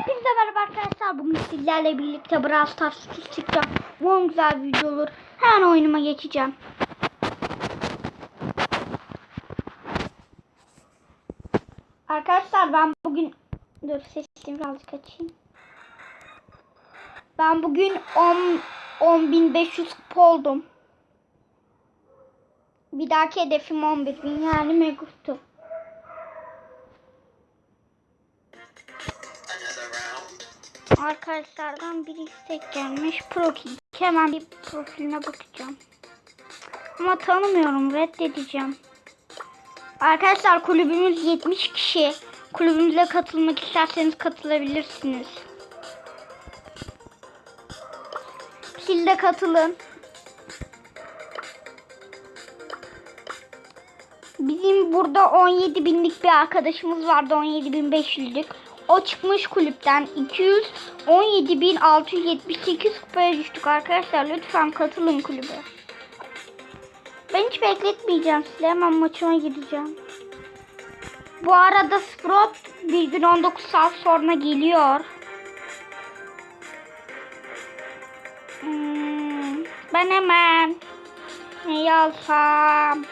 Hepinize merhaba arkadaşlar. Bugün sizlerle birlikte Brawl Stars çıkacağım. Bu güzel bir video olur. Hemen oyunuma geçeceğim. Arkadaşlar ben bugün dur sesimi birazcık açayım. Ben bugün 10 10.500 kupa oldum. Bir dahaki hedefim 11.000 yani Megut'tu. Arkadaşlardan bir istek gelmiş. Profil. Hemen bir profiline bakacağım. Ama tanımıyorum. Reddedeceğim. Arkadaşlar kulübümüz 70 kişi. Kulübümüze katılmak isterseniz katılabilirsiniz. Siz katılın. Bizim burada 17 binlik bir arkadaşımız vardı. 17.500'lük. O çıkmış kulüpten 217.678 kupaya düştük arkadaşlar. Lütfen katılın kulübe. Ben hiç bekletmeyeceğim size. Hemen maçıma gireceğim. Bu arada Sprout bir gün 19 saat sonra geliyor. Hmm, ben hemen neyi alsam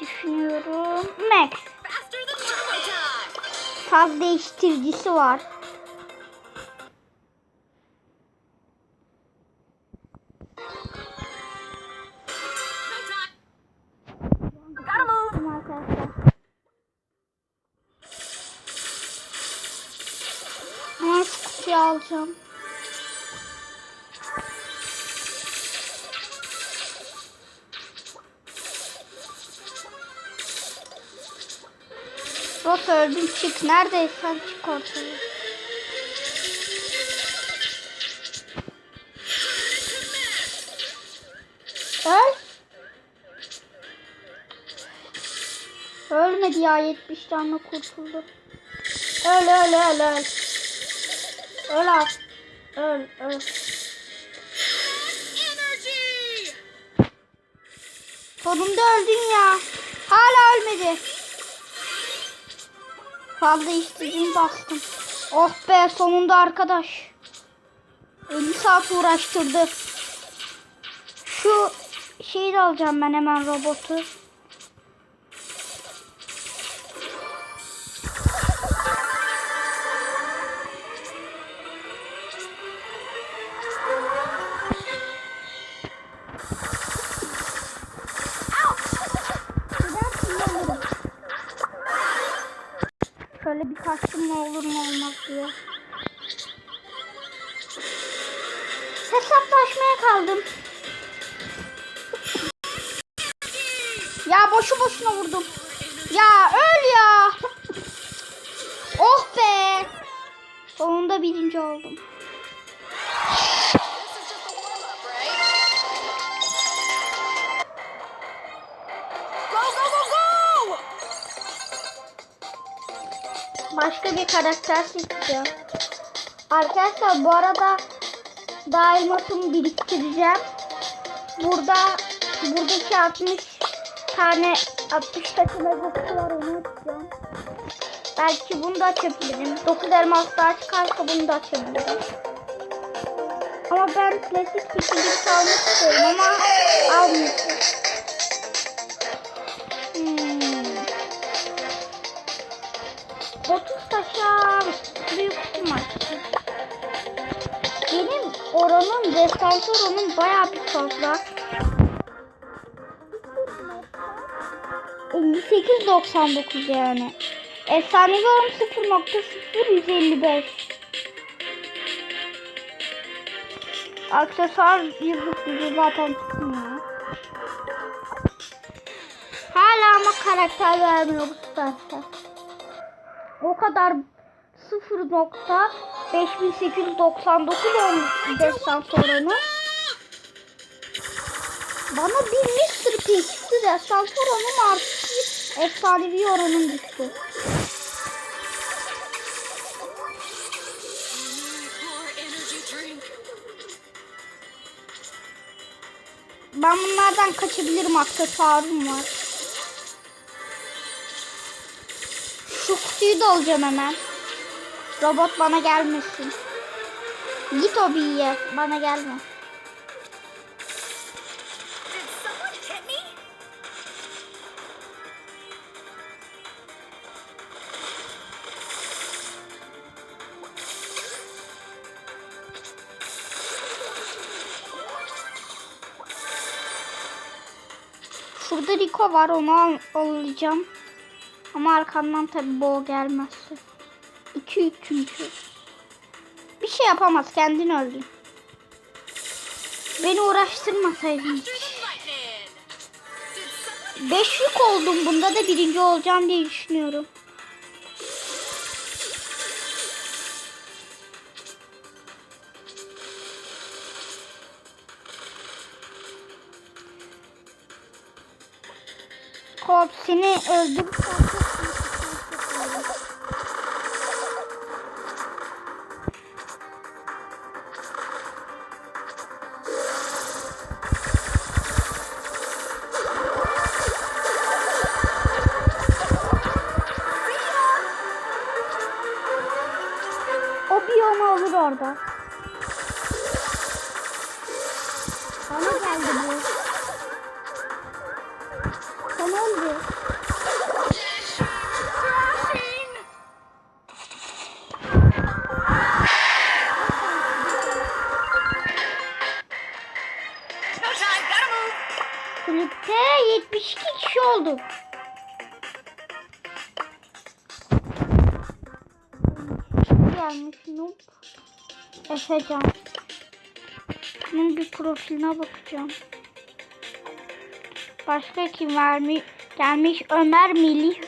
düşünüyorum. Max. Arkadaşlar. Hemen şu kutuyu alacağım. Rot öldüm çık. Neredeysen çık ortaya. Öl. Ölmedi ya 70 canla kurtuldu. Öl öl öl öl. Öl abi. Öl öl. Sonunda öldün ya. Hala ölmedi. Fazla istediğimi bastım. Oh be sonunda arkadaş. 50 saat uğraştırdı. Şu şeyi de alacağım ben hemen robotu. Kaldım. Ya boşu boşuna vurdum. Ya öl ya. Oh be. Sonunda birinci oldum. Başka bir karakter seçeceğim. Arkadaşlar bu arada daimatımı biriktireceğim. Burada buradaki 60 tane 60 takım kutu var onu açacağım. Belki bunu da açabilirim. 9 elmas daha çıkarsa bunu da açabilirim. Ama ben klasik çekilip almak istiyorum ama almayacağım. Hmm. 30 taşa büyük oranım, destansı oranım bayağı bir fazla. 58.99 yani. Efsanevi oranım 0.0155. Aksesuar yıldız gücü zaten çıkmıyor. Hala ama karakter vermiyor bu süperstar. O kadar 0.5899 olmuş destan oranı. Bana bir Mr. P çıktı destan oranım artık efsanevi oranım düştü. Ben bunlardan kaçabilirim aksesuarım var. Şu kutuyu da alacağım hemen. Robot bana gelmesin. Git o bilye. Bana gelme. Şurada Rico var onu al- alacağım. Ama arkamdan tabi Bo gelmezse. 2 3 çünkü. Bir şey yapamaz kendini öldü. Beni uğraştırmasaydın hiç. Lightning. Did someone 5 yük oldum bunda da birinci olacağım diye düşünüyorum. Hop seni öldüm. 72 kişi olduk. Gelmiş Noob. Efecan. Bunun bir profiline bakacağım. Başka kim vermiş? Gelmiş Ömer Melih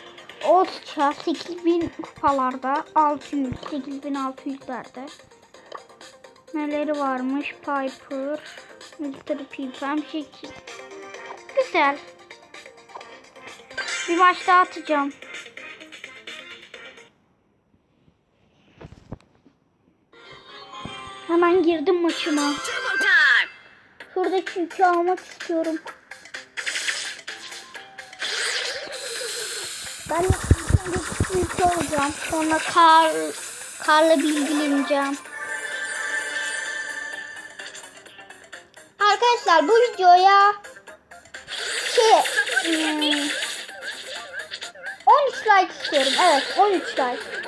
Ozça 8000 kupalarda 600 8600'lerde. Neleri varmış? Piper, Mr. Pipem, Şekil. Güzel. Bir maç daha atacağım. Hemen girdim maçıma. Şuradaki yükü almak istiyorum. Ben şuradaki yükü alacağım. Sonra kar, karla bilgileneceğim. Arkadaşlar bu videoya şey hmm, 13 like istiyorum. Evet 13 like.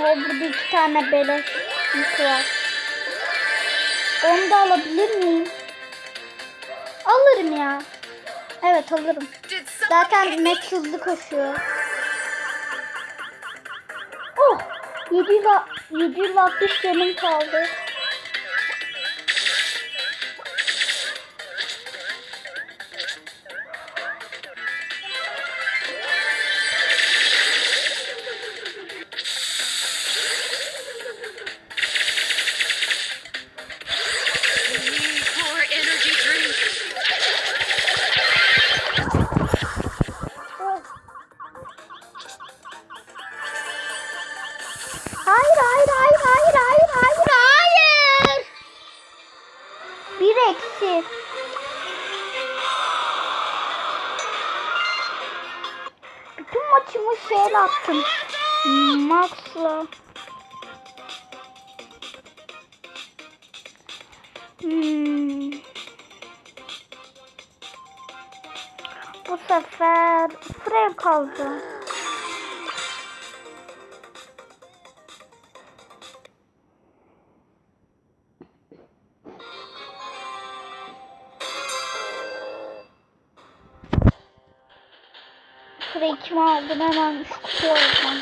O burada iki tane beleş var. Onu da alabilir miyim? Alırım ya. Evet alırım. Zaten Max hızlı koşuyor. 760 canım kaldı. Bir eksi. Bütün maçımı şeyle attım. Max'la. Hmm. Bu sefer Frank kaldı. Frank'imi aldım hemen şu kutuya alacağım.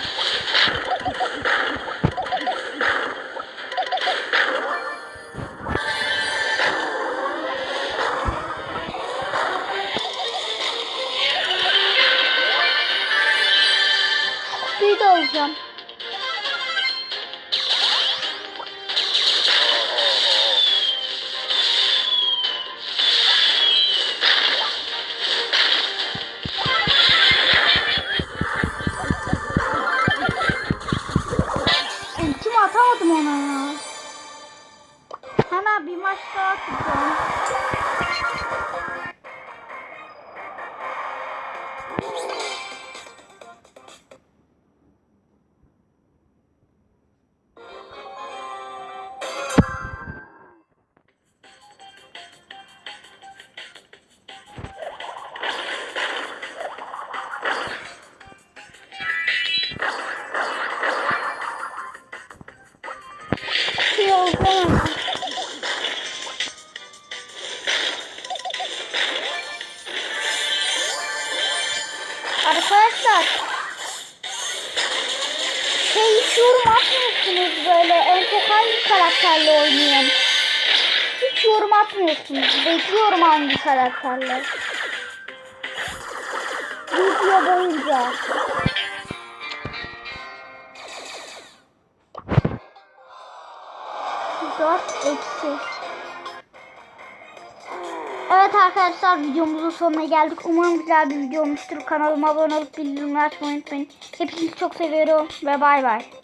Arkadaşlar şey hiç yorum atmıyorsunuz böyle en çok hangi karakterle oynayayım? Hiç yorum atmıyorsunuz. Bekliyorum hangi karakterle. Video boyunca. Arkadaşlar videomuzun sonuna geldik. Umarım güzel bir video olmuştur. Kanalıma abone olup bildirimleri açmayı unutmayın. Hepinizi çok seviyorum ve bay bay.